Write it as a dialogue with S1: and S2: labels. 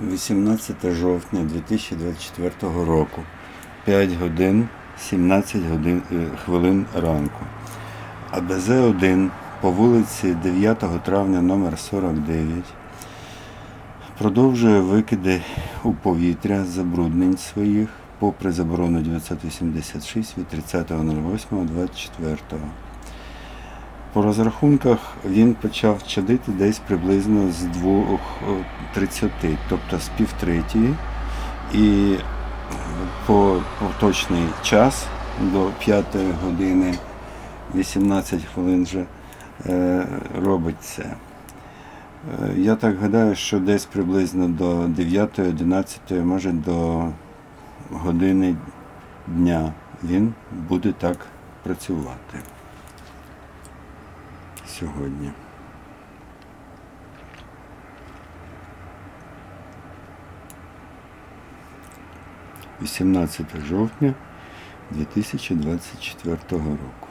S1: 18 жовтня 2024 року. 5 годин 17 годин, е, хвилин ранку. АБЗ-1 по вулиці 9 травня номер 49 продовжує викиди у повітря забруднень своїх попри заборону 986 від 30.08.24. По розрахунках він почав чадити десь приблизно з 2.30, тобто з півтретьої. І по поточний час до 5 години 18 хвилин вже е, робить це. Е, Я так гадаю, що десь приблизно до 9-11, може до години дня він буде так працювати сьогодні. Вісімнадцяте жовтня 2024 року.